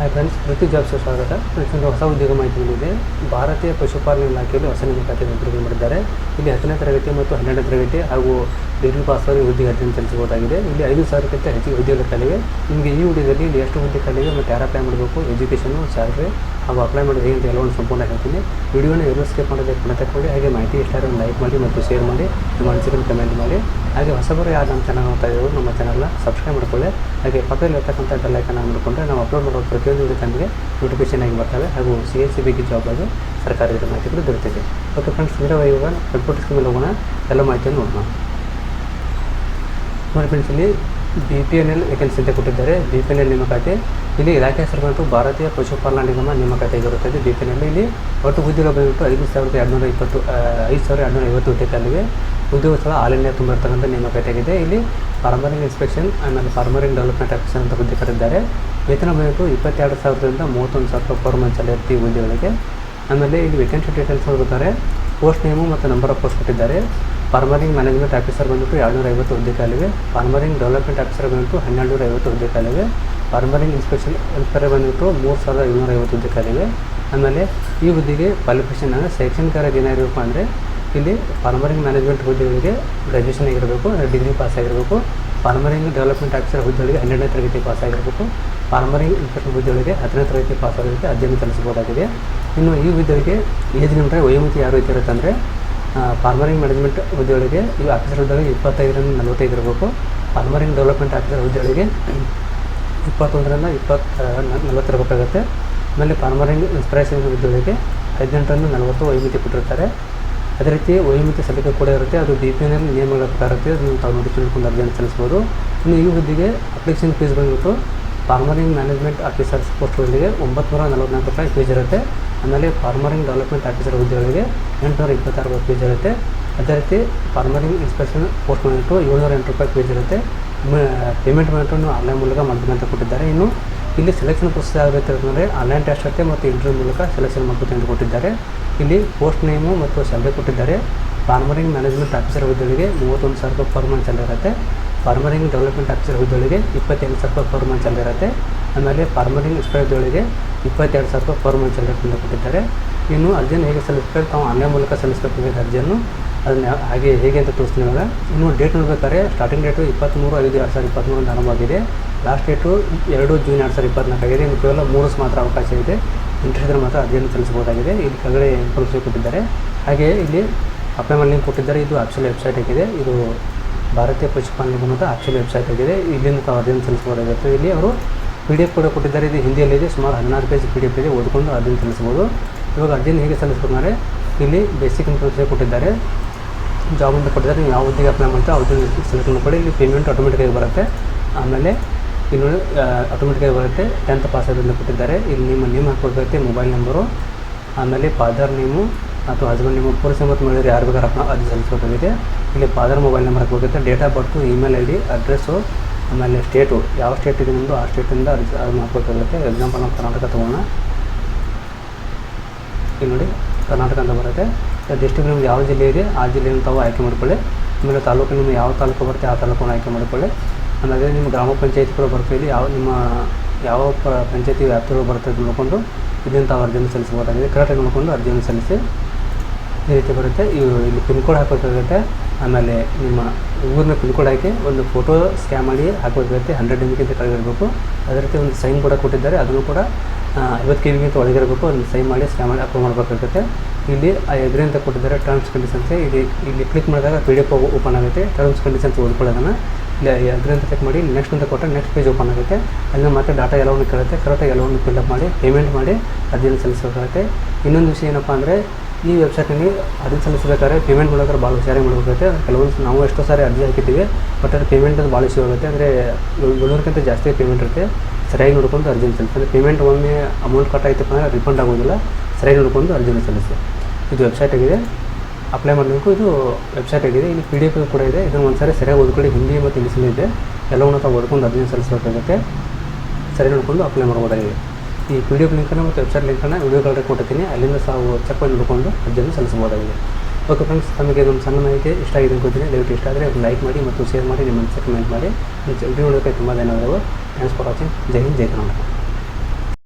Hi friends ಪ್ರತಿ ಜಾಬ್ಸ್ಗೆ ಸ್ವಾಗತ. Friends ಒಂದು ಹೊಸ ಉದ್ಯೋಗ ಮಾಹಿತಿ ಬಂದಿದೆ ಭಾರತೀಯ ಪಶುಪಾಲನೆ ಇಲಾಖೆಯಲ್ಲಿ ಹೊಸ ಬಿಡುಗಡೆ ಮಾಡಿದ್ದಾರೆ. ಇಲ್ಲಿ ಹತ್ತನೇ ತರಗತಿ ಮತ್ತು ಹನ್ನೆರಡನೇ ತರಗತಿ ಹಾಗೂ ಡಿಗ್ರಿ ಪಾಸ್ ಆಗಿ ಹುದ್ದೆಗೆ ಅರ್ಜಿಯನ್ನು ಸಲ್ಲಿಸಬಹುದಾಗಿದೆ. ಇಲ್ಲಿ ಐದು ಸಾವಿರಕ್ಕಿಂತ ಹೆಚ್ಚಿಗೆ ಹುದ್ದೆಗಳು ಖಾಲಿವೆ ನಿಮಗೆ ಈ ಹುದ್ದೆಯಲ್ಲಿ ಇಲ್ಲಿ ಎಷ್ಟು ಹುದ್ದೆ ಖಾಲಿವೆ ಮತ್ತು ಯಾರು ಅಪ್ಲೈ ಮಾಡಬೇಕು ಎಜುಕೇಷನು ಸ್ಯಾಲ್ರಿ ಹಾಗೂ ಅಪ್ಲೈ ಮಾಡೋದು ಹೇಗೆ ಎಲ್ಲವನ್ನು ಸಂಪೂರ್ಣ ಹೇಳ್ತೀನಿ. ವಿಡಿಯೋನ ಎಲ್ಲೂ ಸ್ಕೇಪ್ ಮಾಡೋದಕ್ಕೆ ಪುನಃ ತಗೊಳ್ಳಿ. ಹಾಗೆ ಮಾಹಿತಿ ಇಷ್ಟಾದ್ರೆ ಲೈಕ್ ಮಾಡಿ ಮತ್ತು ಶೇರ್ ಮಾಡಿ, ನಿಮ್ಮ ಅನಿಸಿಕೆಯನ್ನು ಕಮೆಂಟ್ ಮಾಡಿ. ಹಾಗೆ ಹೊಸಬರು ಯಾರು ನಮ್ಮ ಚಾನಲ್ ನೋಡ್ತಾ ಇದ್ರು ನಮ್ಮ ಚಾನಲ್ನ ಸಬ್ಸ್ಕ್ರೈಬ್ ಮಾಡ್ಕೊಳ್ಳಿ. ಹಾಗೆ ಪಕ್ಕದಲ್ಲಿ ಇರ್ತಕ್ಕಂಥ ಬೆಲ್ ಐಕನ್ ಮಾಡಿಕೊಂಡ್ರೆ ನಾವು ಅಪ್ಲೋಡ್ ಮಾಡೋ ಪ್ರತಿಯೊಂದು ತಮಗೆ ನೋಟಿಫಿಕೇಶನ್ ಆಗಿ ಬರ್ತವೆ ಹಾಗೂ ಸಿ ಎಸ್ ಸಿ ಬಗ್ಗೆ ಜಾಬ್ ಅದು ಸರ್ಕಾರಿ ಮಾಹಿತಿಗಳು ದೊರೆತಿದೆ ಓಕೆ ಫ್ರೆಂಡ್ಸ್ ನೇರವಾಗಿ ಇವಾಗ ಕಂಪ್ಯೂಟರ್ ಸ್ಕೀಮಲ್ಲಿ ಹೋಗೋಣ. ಎಲ್ಲ ಮಾಹಿತಿಯನ್ನು ನೋಡೋಣ. ನೋಡಿ ಫ್ರೆಂಡ್ಸ್ ಇಲ್ಲಿ B P N L vacancy ಅಂತ ಕೊಟ್ಟಿದ್ದಾರೆ. ಬಿ ಪಿ ಎನ್ ಎಲ್ ನೇಮಕಾತಿ ಇಲ್ಲಿ ಇಲಾಖೆ ಹೆಸರು ಬಂದು ಭಾರತೀಯ ಪಶುಪಾಲನಾ ನಿಗಮ ನೇಮಕಾತಿ ಆಗಿರುತ್ತದೆ ಬಿ ಪಿ ಎನ್ ಎಲ್ ಇಲ್ಲಿ ಒಟ್ಟು ಉದ್ಯೋಗ ಬಂದ್ಬಿಟ್ಟು ಐದು ಸಾವಿರದ ಎರಡುನೂರ ಇಪ್ಪತ್ತು ಐದು ಸಾವಿರದ ಎರಡುನೂರ ಐವತ್ತು ಹುದ್ದೆಗಳಿವೆ ಉದ್ಯೋಗ ಸ್ಥಳ ಆಲ್ ಇಂಡಿಯಾ ತುಂಬ ಇರ್ತಕ್ಕಂಥ ನೇಮಕಾತಿ ಆಗಿದೆ. ಇಲ್ಲಿ ಫಾರ್ಮರಿಂಗ್ ಇನ್ಸ್ಪೆಕ್ಷನ್ ಆಮೇಲೆ ಫಾರ್ಮರಿಂಗ್ ಡೆವಲಪ್ಮೆಂಟ್ ಆಫೀಸರ್ ಅಂತ ಹುದ್ದೆ ಕರೆದಿದ್ದಾರೆ ವೇತನ ಬಂದ್ಬಿಟ್ಟು ಇಪ್ಪತ್ತೆರಡು ಸಾವಿರದಿಂದ ಮೂವತ್ತೊಂದು ಸಾವಿರ ರೂಪಾಯಿ ಪರ್ ಮಂತ್ ಅಲ್ಲಿ ಇರ್ತೀವಿ ಹುದ್ದೆಗಳಿಗೆ ಆಮೇಲೆ ಇಲ್ಲಿ ವೇಕೆನ್ಸಿ ಡೀಟೇಲ್ಸ್ ಹೋಗುತ್ತಾರೆ ಪೋಸ್ಟ್ ನೇಮು ಮತ್ತು ನಂಬರ್ ಆಫ್ ಪೋಸ್ಟ್ ಕೊಟ್ಟಿದ್ದಾರೆ. ಫಾರ್ಮರಿಂಗ್ ಮ್ಯಾನೇಜ್ಮೆಂಟ್ ಆಫೀಸರ್ ಬಂದ್ಬಿಟ್ಟು ಎರಡುನೂರ ಐವತ್ತು ಹುದ್ದೆ ಖಾಲಿವೆ ಫಾರ್ಮರಿಂಗ್ ಡೆವಲಪ್ಮೆಂಟ್ ಆಫೀಸರ್ ಬಂದ್ಬಿಟ್ಟು ಹನ್ನೆರಡುನೂರ ಐವತ್ತು ಹುದ್ದೆ ಖಾಲಿವೆ ಫಾರ್ಮರಿಂಗ್ ಇನ್ಸ್ಪೆಕ್ಷನ್ ಇನ್ಸ್ಪೆಕ್ಟರ್ ಬಂದ್ಬಿಟ್ಟು ಮೂರು ಸಾವಿರದ ಏಳ್ನೂರ ಐವತ್ತು ಹುದ್ದೆ ಕಾಲಿವೆ ಆಮೇಲೆ ಈ ಹುದ್ದೆಗೆ ಕ್ವಾಲಿಫಿಕೇಷನ್ ಅಂದರೆ ಶೈಕ್ಷಣಿಕ ಅರ್ಹತೆ ಏನಾಗಿರಬೇಕು ಅಂದರೆ ಇಲ್ಲಿ ಫಾರ್ಮರಿಂಗ್ ಮ್ಯಾನೇಜ್ಮೆಂಟ್ ಹುದ್ದೆಗಳಿಗೆ ಗ್ರ್ಯಾಜುಯೇಷನ್ ಆಗಿರಬೇಕು ಡಿಗ್ರಿ ಪಾಸ್ ಆಗಿರಬೇಕು. ಫಾರ್ಮರಿಂಗ್ ಡೆವಲಪ್ಮೆಂಟ್ ಆಫೀಸರ್ ಹುದ್ದೆಗಳಿಗೆ ಹನ್ನೆರಡನೇ ತರಗತಿ ಪಾಸ್ ಆಗಿರಬೇಕು. ಫಾರ್ಮರಿಂಗ್ ಇನ್ಸ್ಪೆಕ್ಟರ್ ಹುದ್ದೆಗಳಿಗೆ ಹತ್ತನೇ ತರಗತಿ ಪಾಸ್ ಆಗಿರುತ್ತೆ ಅಧ್ಯಯನ ಸಲ್ಲಿಸಬಹುದಾಗಿದೆ ಇನ್ನು ಈ ಹುದ್ದೆಗಳಿಗೆ ಏಜ್ ಲಿಮಿಟ್ ವಯೋಮಿತಿ ಯಾವ ರೀತಿ ಅಂದರೆ ಫಾರ್ಮರಿಂಗ್ ಮ್ಯಾನೇಜ್ಮೆಂಟ್ ಹುದ್ದೆಗಳಿಗೆ ಈ ಆಫೀಸರ್ ಹುದ್ದೆಗಳಿಗೆ ಇಪ್ಪತ್ತೈದರಿಂದ ನಲವತ್ತೈದು ಇರಬೇಕು. ಫಾರ್ಮರಿಂಗ್ ಡೆವಲಪ್ಮೆಂಟ್ ಆಫೀಸರ್ ಹುದ್ದೆಗಳಿಗೆ ಇಪ್ಪತ್ತೊಂದರಿಂದ ಇಪ್ಪತ್ತ ನಲವತ್ತು ಇರಬೇಕಾಗುತ್ತೆ ಆಮೇಲೆ ಫಾರ್ಮರಿಂಗ್ ಇನ್ಸ್ಪಿರೇಷನ್ ಹುದ್ದೆಗಳಿಗೆ ಹದಿನೆಂಟರಿಂದ ನಲವತ್ತು ವೈಮಿತಿ ಕೊಟ್ಟಿರ್ತಾರೆ. ಅದೇ ರೀತಿ ವೈಮಿತಿ ಸಲಿಕೆ ಕೂಡ ಇರುತ್ತೆ. ಅದು ಬಿ ಪಿ ಎನ್ ನಿಯಮಗಳ ಪ್ರಕಾರ ಇರುತ್ತೆ. ಅದನ್ನು ತಾವು ನೋಡಿ ತಿಳ್ಕೊಂಡು ಅರ್ಜಿಯನ್ನು ಸಲ್ಲಿಸ್ಬೋದು ಇನ್ನು ಈ ಹುದ್ದೆಗೆ ಅಪ್ಲಿಕೇಶನ್ ಫೀಸ್ ಬಂದ್ಬಿಟ್ಟು ಫಾರ್ಮರಿಂಗ್ ಮ್ಯಾನೇಜ್ಮೆಂಟ್ ಆಫೀಸರ್ಸ್ ಪೋಸ್ಟ್ಗಳಿಗೆ ಒಂಬತ್ತು ನೂರ ನಲವತ್ತ್ನಾಲ್ಕು ರೂಪಾಯಿ ಫೀಸ್ ಇರುತ್ತೆ. ಆಮೇಲೆ ಫಾರ್ಮರಿಂಗ್ ಡೆವಲಪ್ಮೆಂಟ್ ಆಫೀಸರ್ ಹುದ್ದೆಗಳಿಗೆ ಎಂಟುನೂರ ಇಪ್ಪತ್ತಾರು ರೂಪಾಯಿ ಫೀಸ್ ಇರುತ್ತೆ. ಅದೇ ರೀತಿ ಫಾರ್ಮರಿಂಗ್ ಇನ್ಸ್ಪೆಕ್ಷನ್ ಪೋಸ್ಟ್ ಮಾಡಿಟ್ಟು ಏಳ್ನೂರ ಎಂಟು ರೂಪಾಯಿ ಫೀಸ್ ಇರುತ್ತೆ. ಪೇಮೆಂಟ್ ಮಾಡಿಟ್ಟು ಆನ್ಲೈನ್ ಮೂಲಕ ಮಾಡ್ಬೇಕಂತ ಕೊಟ್ಟಿದ್ದಾರೆ. ಇನ್ನು ಇಲ್ಲಿ ಸೆಲೆಕ್ಷನ್ ಪ್ರೊಸೆಸ್ ಯಾವ ರೀತಿ ಅಂದರೆ ಆನ್ಲೈನ್ ಟೆಸ್ಟ್ ಇರುತ್ತೆ ಮತ್ತು ಇಂಟರ್ವ್ಯೂ ಮೂಲಕ ಸೆಲೆಕ್ಷನ್ ಮಾಡಬೇಕು ಅಂತ ಕೊಟ್ಟಿದ್ದಾರೆ. ಇಲ್ಲಿ ಪೋಸ್ಟ್ ನೇಮು ಮತ್ತು ಸ್ಯಾಲ್ರಿ ಕೊಟ್ಟಿದ್ದಾರೆ. ಫಾರ್ಮರಿಂಗ್ ಮ್ಯಾನೇಜ್ಮೆಂಟ್ ಆಫೀಸರ್ ಹುದ್ದೆಗಳಿಗೆ ಮೂವತ್ತೊಂದು ಸಾವಿರ ರೂಪಾಯಿ ಪರ್ ಸ್ಯಾಲರಿ ಇರುತ್ತೆ. ಫಾರ್ಮರಿಂಗ್ ಡೆವಲಪ್ಮೆಂಟ್ ಆಫೀಸರ್ ಹುದ್ದೆಗಳಿಗೆ ಇಪ್ಪತ್ತೆಂಟು ಸಾವಿರ ರೂಪಾಯಿ ಪರ್ ಸ್ಯಾಲರಿ ಇರುತ್ತೆ. ಆಮೇಲೆ ಫಾರ್ಮಲಿನ್ ಇನ್ಸ್ಪೆಕ್ಟರ್ಗಳಿಗೆ ಇಪ್ಪತ್ತೆರಡು ಸಾವಿರ ರೂಪಾಯಿ ಸ್ಯಾಲರಿ ಅಂತ ಕೊಟ್ಟಿದ್ದಾರೆ ಇನ್ನು ಅರ್ಜಿಯನ್ನು ಹೇಗೆ ಸಲ್ಲಿಸಬೇಕು, ತಾವು ಆನ್ಲೈನ್ ಮೂಲಕ ಸಲ್ಲಿಸಬೇಕಾಗಿದೆ ಅರ್ಜಿಯನ್ನು ಅದನ್ನು ಹಾಗೆ ಹೇಗೆ ಅಂತ ತೋರಿಸ್ತೀನಿ ಇವಾಗ. ಇನ್ನು ಡೇಟ್ ನೋಡ್ಬೇಕಾದ್ರೆ ಸ್ಟಾರ್ಟಿಂಗ್ ಡೇಟು ಇಪ್ಪತ್ತ್ಮೂರು ಐದು ಎರಡು ಸಾವಿರದ ಇಪ್ಪತ್ತ್ಮೂರು ಆರಂಭವಾಗಿದೆ ಲಾಸ್ಟ್ ಡೇಟು ಎರಡು ಜೂನ್ ಎರಡು ಸಾವಿರದ ಇಪ್ಪತ್ನಾಲ್ಕು ಆಗಿದೆ. ಇನ್ನು ಕೇವಲ ಮೂರು ಮಾತ್ರ ಅವಕಾಶ ಇದೆ. ಇಂಟ್ರೆಸ್ಟ್ ಮಾತ್ರ ಅರ್ಜಿಯನ್ನು ಸಲ್ಲಿಸಬಹುದಾಗಿದೆ. ಇಲ್ಲಿ ಕೆಳಗಡೆ ಇನ್ಫಾರ್ಮೇಷನ್ ಕೊಟ್ಟಿದ್ದಾರೆ. ಹಾಗೆ ಇಲ್ಲಿ ಅಪ್ಲೈ ಮಾಡಿ ಲಿಂಕ್ ಕೊಟ್ಟಿದ್ದಾರೆ. ಇದು ಆಕ್ಚುಲಿ ವೆಬ್ಸೈಟ್ ಆಗಿದೆ. ಇದು ಭಾರತೀಯ ಪಶುಪಾಲನೆ ನಿಗಮದ ಆಕ್ಚುಲಿ ವೆಬ್ಸೈಟ್ ಆಗಿದೆ. ಇಲ್ಲಿಂದ ತಾವು ಅರ್ಜಿಯನ್ನು ಸಲ್ಲಿಸಬಹುದಾಗಿತ್ತು ಇಲ್ಲಿ ಅವರು ಪಿ ಡಿ ಎಫ್ ಕೂಡ ಕೊಟ್ಟಿದ್ದಾರೆ. ಇದು ಹಿಂದಿಯಲ್ಲಿದೆ ಸುಮಾರು ಹದಿನಾರು ಪೇಜ್ ಪಿ ಡಿ ಎಫ್ ಇದೆ. ಓದ್ಕೊಂಡು ಅರ್ಜಿಯನ್ನು ಸಲ್ಲಿಸ್ಬೋದು ಇವಾಗ ಅರ್ಜಿಯನ್ನು ಹೇಗೆ ಸಲ್ಲಿಸ್ಬೇಕಂದ್ರೆ ಇಲ್ಲಿ ಬೇಸಿಕ್ ಇನ್ಫಾರ್ಮೇಷನ್ ಕೊಟ್ಟಿದ್ದಾರೆ. ಜಾಬ್ ಅಂತ ಕೊಟ್ಟಿದ್ದಾರೆ. ನೀವು ಯಾವ ಹುದ್ದೆಗೆ ಅಪ್ಲೈ ಮಾಡ್ತಾ ಅವ್ರದ್ದು ಸೆಲೆಕ್ಟ್ ಮಾಡ್ಕೊಳ್ಳಿ. ಇಲ್ಲಿ ಪೇಮೆಂಟ್ ಆಟೋಮೆಟಿಕಾಗಿ ಬರುತ್ತೆ. ಆಮೇಲೆ ಇನ್ನು ಆಟೋಮೆಟಿಕಾಗಿ ಬರುತ್ತೆ. ಟೆಂತ್ ಪಾಸ್ ಆಗೋದನ್ನ ಕೊಟ್ಟಿದ್ದಾರೆ. ಇಲ್ಲಿ ನಿಮ್ಮ ನೇಮ್ ಹಾಕ್ಕೊಡ್ಬೇಕು ಮೊಬೈಲ್ ನಂಬರು ಆಮೇಲೆ ಫಾದರ್ ನೇಮು ಅಥವಾ ಹಸ್ಬೆಂಡ್ ನೇಮು ಪುರುಷ ಮತ್ತು ಮಹಿಳೆಯರು ಯಾರು ಬೇಕಾದ್ರೆ ಅರ್ಜಿ ಸಲ್ಲಿಸಬೇಕಾಗಿದೆ ಇಲ್ಲಿ ಫಾದರ್ ಮೊಬೈಲ್ ನಂಬರ್ ಹಾಕಬೇಕಾಗುತ್ತೆ date of birth email I D address ಆಮೇಲೆ ಸ್ಟೇಟು, ಯಾವ ಸ್ಟೇಟ್ ಇದೆ ನಿಮ್ಮದು ಆ ಸ್ಟೇಟಿಂದ ಅದು ಹಾಕ್ಬೇಕಾಗುತ್ತೆ ಎಕ್ಸಾಂಪಲ್ ನಾವು ಕರ್ನಾಟಕ ತೊಗೋಣ. ಇಲ್ಲಿ ನೋಡಿ, ಕರ್ನಾಟಕ ಅಂತ ಬರುತ್ತೆ. ಡಿಸ್ಟ್ರಿಕ್ಟ್ ನಿಮ್ಗೆ ಯಾವ ಜಿಲ್ಲೆ ಇದೆ, ಆ ಜಿಲ್ಲೆಯನ್ನು ತಾವು ಆಯ್ಕೆ ಮಾಡ್ಕೊಳ್ಳಿ. ಆಮೇಲೆ ತಾಲೂಕು ನಿಮ್ಗೆ ಯಾವ ತಾಲೂಕು ಬರುತ್ತೆ, ಆ ತಾಲೂಕನ್ನು ಆಯ್ಕೆ ಮಾಡ್ಕೊಳ್ಳಿ. ಆಮೇಲೆ ನಿಮ್ಮ ಗ್ರಾಮ ಪಂಚಾಯಿತಿ ಕೂಡ ಬರುತ್ತೆ. ಇಲ್ಲಿ ಯಾವ, ನಿಮ್ಮ ಯಾವ ಪಂಚಾಯತಿ ವ್ಯಾಪ್ತಿಗಳು ಬರುತ್ತೆ ನೋಡಿಕೊಂಡು ಇದನ್ನು ತಾವು ಅರ್ಜಿಯನ್ನು ಸಲ್ಲಿಸಬಹುದಾಗಿದೆ. ಕರೆಕ್ಟಾಗಿ ನೋಡಿಕೊಂಡು ಅರ್ಜಿಯನ್ನು ಸಲ್ಲಿಸಿ ಈ ರೀತಿ ಬರುತ್ತೆ. ಇಲ್ಲಿ ಪಿನ್ ಕೋಡ್ ಹಾಕಬೇಕಾಗುತ್ತೆ ಆಮೇಲೆ ನಿಮ್ಮ ಊರನ್ನ ಪಿನ್ ಕೋಡ್ ಹಾಕಿ ಒಂದು ಫೋಟೋ ಸ್ಕ್ಯಾನ್ ಮಾಡಿ ಹಾಕೋದಿರುತ್ತೆ ಹಂಡ್ರೆಡ್ ಎಂ ಬಿಗಿಂತ ಕೆಳಗೆ ಅದೇ ರೀತಿ ಒಂದು ಸೈನ್ ಕೂಡ ಕೊಟ್ಟಿದ್ದಾರೆ. ಅದನ್ನು ಕೂಡ ಐವತ್ತು ಕೆ ಬಿಗಿಂತ ಒಳಗಿರಬೇಕು ಅದನ್ನು ಸೈನ್ ಮಾಡಿ ಸ್ಕ್ಯಾನ್ ಮಾಡಿ ಅಪ್ಲೋಡ್ ಮಾಡಬೇಕಾಗುತ್ತೆ. ಇಲ್ಲಿ ಅಂತ ಕೊಟ್ಟಿದ್ದಾರೆ ಟರ್ಮ್ಸ್ ಕಂಡೀಷನ್ಸ್ ಇಲ್ಲಿ ಇಲ್ಲಿ ಕ್ಲಿಕ್ ಮಾಡಿದಾಗ ಪಿ ಡಿ ಎಫ್ ಓಪನ್ ಆಗುತ್ತೆ ಟರ್ಮ್ಸ್ ಕಂಡೀಷನ್ಸ್ ಓದ್ಕೊಳ್ಳೋದನ್ನು. ಇಲ್ಲಿ ಅಂತ ಕ್ಲಿಕ್ ಮಾಡಿ ನೆಕ್ಸ್ಟ್ ಅಂತ ಕೊಟ್ಟರೆ ನೆಕ್ಸ್ಟ್ ಪೇಜ್ ಓಪನ್ ಆಗುತ್ತೆ. ಅಲ್ಲಿ ಮತ್ತೆ ಡಾಟಾ ಎಲ್ಲವನ್ನು ಕೇಳುತ್ತೆ. ಕರೆಕ್ಟಾಗಿ ಎಲ್ಲವನ್ನು ಫಿಲ್ಅಪ್ ಮಾಡಿ ಪೇಮೆಂಟ್ ಮಾಡಿ, ಅರ್ಜಿಯನ್ನು ಸಲ್ಲಿಸಬೇಕಾಗುತ್ತೆ. ಇನ್ನೊಂದು ವಿಷಯ ಏನಪ್ಪ ಅಂದರೆ ಈ ವೆಬ್ಸೈಟಲ್ಲಿ ಅರ್ಜಿ ಸಲ್ಲಿಸಬೇಕಾದ್ರೆ ಪೇಮೆಂಟ್ ಮಾಡೋದ್ರೆ ಭಾಳ ಹುಷಾರಾಗಿ ಮಾಡಬೇಕಾಗುತ್ತೆ ಕೆಲವೊಂದು ನಾವು ಎಷ್ಟೋ ಸಾರಿ ಅರ್ಜಿ ಹಾಕಿದ್ದೀವಿ ಬಟ್ ಅದು ಪೇಮೆಂಟ್ ಅದು ಭಾಳ ಇಶ್ಯೂ ಆಗುತ್ತೆ. ಅಂದರೆ ಏಳ್ನೂರಕ್ಕಿಂತ ಜಾಸ್ತಿ ಪೇಮೆಂಟ್ ಇರುತ್ತೆ. ಸರಿಯಾಗಿ ನೋಡ್ಕೊಂಡು ಅರ್ಜಿ ಸಲ್ಲಿಸಿ. ಅಂದರೆ ಪೇಮೆಂಟ್ ಒಮ್ಮೆ ಅಮೌಂಟ್ ಕಟ್ ಆಯ್ತಪ್ಪ ಅಂದರೆ ರಿಫಂಡ್ ಆಗೋದಿಲ್ಲ. ಸರಿಯಾಗಿ ನೋಡ್ಕೊಂಡು ಅರ್ಜಿನ ಸಲ್ಲಿಸಿ. ಇದು ವೆಬ್ಸೈಟ್ ಆಗಿದೆ. ಅಪ್ಲೈ ಮಾಡಬೇಕು. ಇದು ವೆಬ್ಸೈಟ್ ಆಗಿದೆ. ಇಲ್ಲಿ ಪಿ ಡಿ ಎಫ್ ಕೂಡ ಇದೆ. ಇದನ್ನು ಒಂದು ಸಾರಿ ಸರಿಯಾಗಿ ಓದ್ಕೊಳ್ಳಿ. ಹಿಂದಿ ಮತ್ತು ಇಂಗ್ಲೀಷಲ್ಲಿ ಇದೆ. ಎಲ್ಲವನ್ನು ತಾವು ಓದ್ಕೊಂಡು ಅರ್ಜಿನ ಸಲ್ಲಿಸಬೇಕಾಗುತ್ತೆ. ಸರಿ ನೋಡಿಕೊಂಡು ಅಪ್ಲೈ ಮಾಡ್ಬೋದಾಗಿದೆ. ಈ ಪಿ ಡಿ ಎಫ್ ಲಿಂಕನ್ನು ಮತ್ತು ವೆಬ್ಸೈಟ್ ಲಿಂಕನ್ನು ವಿಡಿಯೋಗಳಲ್ಲಿ ಕೊಟ್ಟಿದ್ದೀನಿ ಅಲ್ಲಿಂದ ಸಾವು ಚೆಕ್ ಮಾಡಿ ನೋಡಿಕೊಂಡು ಅರ್ಜಿಯನ್ನು ಸಲ್ಲಿಸಬಹುದಾಗಿದೆ. ಓಕೆ ಫ್ರೆಂಡ್ಸ್ ತಮಗೆ ನಮ್ಮ ಸಣ್ಣ ಮಾಹಿತಿ ಇಷ್ಟ ಆಗಿದೆ ಅನ್ಕೋತೀನಿ ದಯವಿಟ್ಟು ಇಷ್ಟ ಆದರೆ ಲೈಕ್ ಮಾಡಿ ಮತ್ತು ಶೇರ್ ಮಾಡಿ, ನಿಮ್ಮ ಚೆಕ್ ಕಮೆಂಟ್ ಮಾಡಿ. ವಿಡಿಯೋ ನೋಡೋಕ್ಕೆ ತುಂಬ ಧನ್ಯವಾದಗಳು. ಥ್ಯಾಂಕ್ಸ್ ಫಾರ್ ವಾಚಿಂಗ್ ಜೈ ಹಿಂದ್, ಜೈ ಕರ್ನಾಟಕ.